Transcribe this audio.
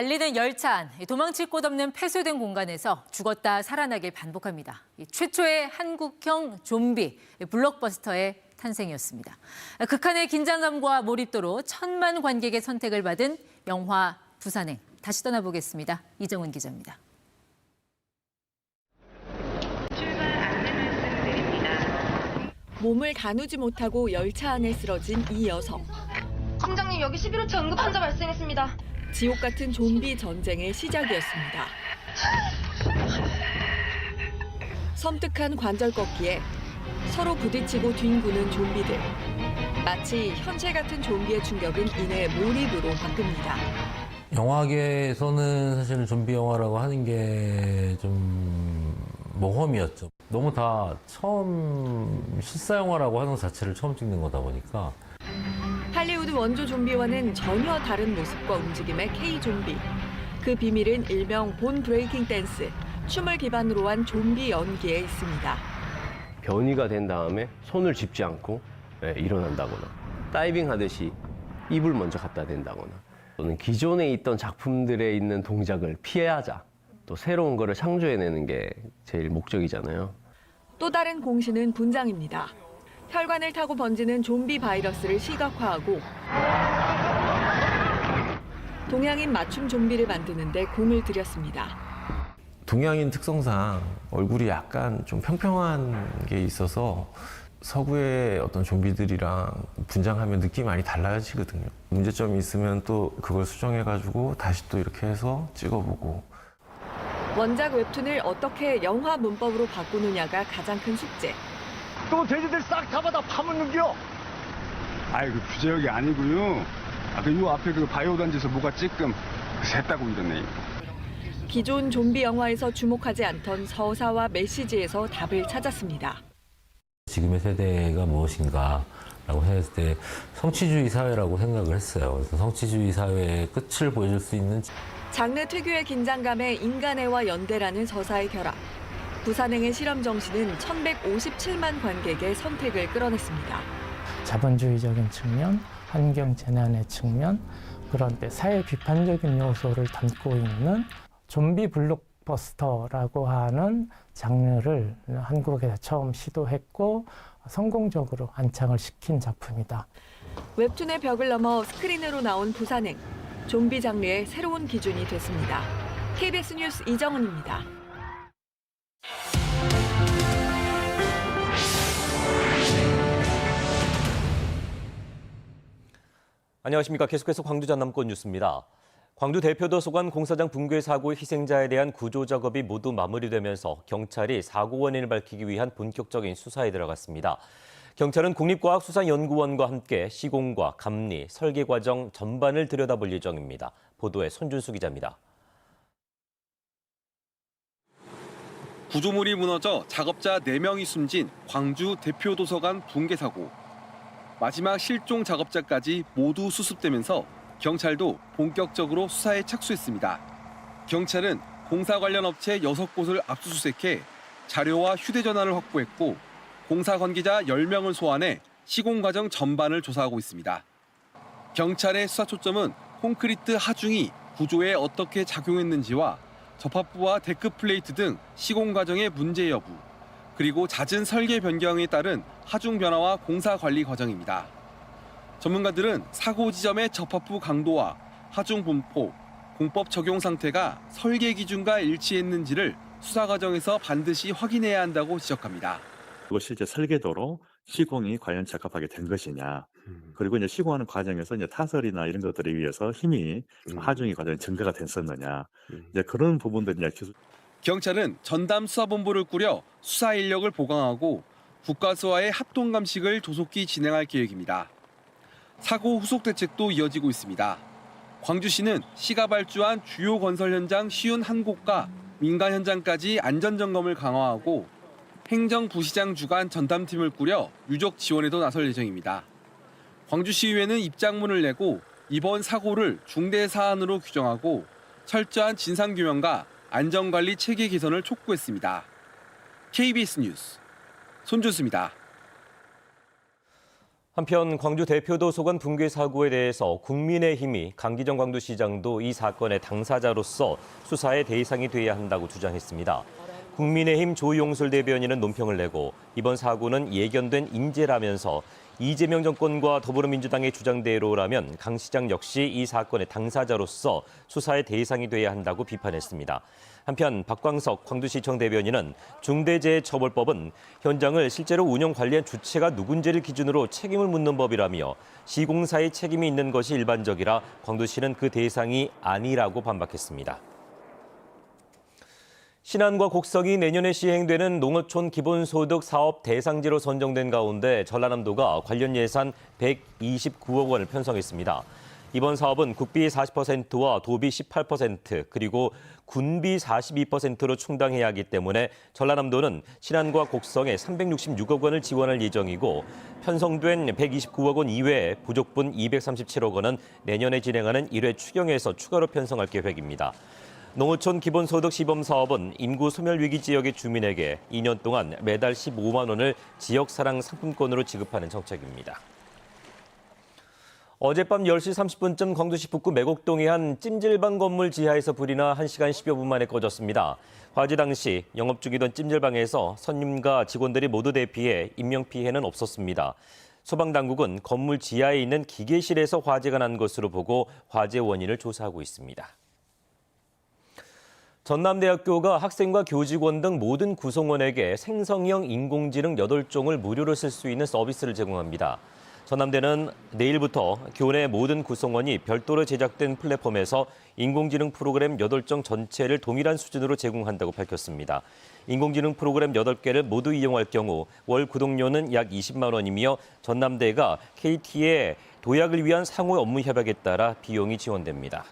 달리는 열차 안 도망칠 곳 없는 폐쇄된 공간에서 죽었다 살아나길 반복합니다. 이 최초의 한국형 좀비 블록버스터의 탄생이었습니다. 극한의 긴장감과 몰입도로 천만 관객의 선택을 받은 영화 부산행 다시 떠나보겠습니다. 이정은 기자입니다. 몸을 가누지 못하고 열차 안에 쓰러진 이 여성. 팀장님 여기 11호차 응급 환자 발생했습니다. 지옥 같은 좀비 전쟁의 시작이었습니다. 섬뜩한 관절 꺾기에 서로 부딪히고 뒹구는 좀비들. 마치 현실 같은 좀비의 충격은 이내 몰입으로 바뀝니다. 영화계에서는 사실은 좀비 영화라고 하는 게 좀 모험이었죠. 너무 다 처음 실사 영화라고 하는 것 자체를 처음 찍는 거다 보니까 할리우드 원조 좀비와는 전혀 다른 모습과 움직임의 K 좀비. 그 비밀은 일명 본 브레이킹 댄스, 춤을 기반으로 한 좀비 연기에 있습니다. 변이가 된 다음에 손을 짚지 않고 예, 일어난다거나 다이빙 하듯이 입을 먼저 갖다 댄다거나 또는 기존에 있던 작품들에 있는 동작을 피해하자 또 새로운 거를 창조해내는 게 제일 목적이잖아요. 또 다른 공신은 분장입니다. 혈관을 타고 번지는 좀비 바이러스를 시각화하고 동양인 맞춤 좀비를 만드는데 공을 들였습니다. 동양인 특성상 얼굴이 약간 좀 평평한 게 있어서 서구의 어떤 좀비들이랑 분장하면 느낌이 많이 달라지거든요. 문제점이 있으면 또 그걸 수정해가지고 다시 또 이렇게 해서 찍어보고 원작 웹툰을 어떻게 영화 문법으로 바꾸느냐가 가장 큰 숙제. 또 돼지들 싹 잡아다 파묻는겨. 아이 그 규제역이 아니고요. 아그요 앞에 그 바이오 단지에서 뭐가 찔끔 샜다고 이러네. 기존 좀비 영화에서 주목하지 않던 서사와 메시지에서 답을 찾았습니다. 지금의 세대가 무엇인가 라고 했을 때 성취주의 사회라고 생각을 했어요. 그래서 성취주의 사회의 끝을 보여줄 수 있는 장르 특유의 긴장감에 인간애와 연대라는 서사의 결합. 부산행의 실험 정신은 1157만 관객의 선택을 끌어냈습니다. 자본주의적인 측면, 환경 재난의 측면, 그런데 사회 비판적인 요소를 담고 있는 좀비 블록버스터라고 하는 장르를 한국에서 처음 시도했고 성공적으로 안착을 시킨 작품이다. 웹툰의 벽을 넘어 스크린으로 나온 부산행. 좀비 장르의 새로운 기준이 됐습니다. KBS 뉴스 이정은입니다. 안녕하십니까. 계속해서 광주 전남권 뉴스입니다. 광주 대표도서관 공사장 붕괴 사고의 희생자에 대한 구조 작업이 모두 마무리되면서 경찰이 사고 원인을 밝히기 위한 본격적인 수사에 들어갔습니다. 경찰은 국립과학수사연구원과 함께 시공과 감리, 설계 과정 전반을 들여다볼 예정입니다. 보도에 손준수 기자입니다. 구조물이 무너져 작업자 4명이 숨진 광주 대표도서관 붕괴 사고. 마지막 실종 작업자까지 모두 수습되면서 경찰도 본격적으로 수사에 착수했습니다. 경찰은 공사 관련 업체 6곳을 압수수색해 자료와 휴대전화를 확보했고 공사 관계자 10명을 소환해 시공 과정 전반을 조사하고 있습니다. 경찰의 수사 초점은 콘크리트 하중이 구조에 어떻게 작용했는지와 접합부와 데크 플레이트 등 시공 과정의 문제 여부, 그리고 잦은 설계 변경에 따른 하중 변화와 공사 관리 과정입니다. 전문가들은 사고 지점의 접합부 강도와 하중 분포, 공법 적용 상태가 설계 기준과 일치했는지를 수사 과정에서 반드시 확인해야 한다고 지적합니다. 그리고 실제 설계도로 시공이 과연 적합하게 된 것이냐. 그리고 이제 시공하는 과정에서 이제 타설이나 이런 것들에 의해서 힘이 좀 하중이 과정에 증가가 됐었느냐. 이제 그런 부분들 이제 기술 경찰은 전담 수사본부를 꾸려 수사 인력을 보강하고 국가수와의 합동 감식을 조속히 진행할 계획입니다. 사고 후속 대책도 이어지고 있습니다. 광주시는 시가 발주한 주요 건설 현장 쉬운 한 곳과 민간 현장까지 안전 점검을 강화하고 행정부시장 주간 전담팀을 꾸려 유적 지원에도 나설 예정입니다. 광주시의회는 입장문을 내고 이번 사고를 중대 사안으로 규정하고 철저한 진상규명과 안전관리 체계 개선을 촉구했습니다. KBS 뉴스 손준수입니다. 한편 광주 대표도서관 붕괴 사고에 대해서 국민의힘이 강기정 광주시장도 이 사건의 당사자로서 수사의 대상이 돼야 한다고 주장했습니다. 국민의힘 조용술 대변인은 논평을 내고 이번 사고는 예견된 인재라면서 이재명 정권과 더불어민주당의 주장대로라면 강 시장 역시 이 사건의 당사자로서 수사의 대상이 돼야 한다고 비판했습니다. 한편 박광석 광주시청 대변인은 중대재해처벌법은 현장을 실제로 운영 관리한 주체가 누군지를 기준으로 책임을 묻는 법이라며 시공사의 책임이 있는 것이 일반적이라 광주시는 그 대상이 아니라고 반박했습니다. 신안과 곡성이 내년에 시행되는 농어촌 기본소득 사업 대상지로 선정된 가운데 전라남도가 관련 예산 129억 원을 편성했습니다. 이번 사업은 국비 40%와 도비 18% 그리고 군비 42%로 충당해야 하기 때문에 전라남도는 신안과 곡성에 366억 원을 지원할 예정이고 편성된 129억 원 이외에 부족분 237억 원은 내년에 진행하는 1회 추경에서 추가로 편성할 계획입니다. 농어촌 기본소득 시범 사업은 인구 소멸 위기 지역의 주민에게 2년 동안 매달 15만 원을 지역 사랑 상품권으로 지급하는 정책입니다. 어젯밤 10시 30분쯤 광주시 북구 매곡동의 한 찜질방 건물 지하에서 불이 나 1시간 10여 분 만에 꺼졌습니다. 화재 당시 영업 중이던 찜질방에서 손님과 직원들이 모두 대피해 인명피해는 없었습니다. 소방당국은 건물 지하에 있는 기계실에서 화재가 난 것으로 보고 화재 원인을 조사하고 있습니다. 전남대학교가 학생과 교직원 등 모든 구성원에게 생성형 인공지능 8종을 무료로 쓸 수 있는 서비스를 제공합니다. 전남대는 내일부터 교내 모든 구성원이 별도로 제작된 플랫폼에서 인공지능 프로그램 8종 전체를 동일한 수준으로 제공한다고 밝혔습니다. 인공지능 프로그램 8개를 모두 이용할 경우 월 구독료는 약 20만 원이며 전남대가 KT의 도약을 위한 상호 업무 협약에 따라 비용이 지원됩니다.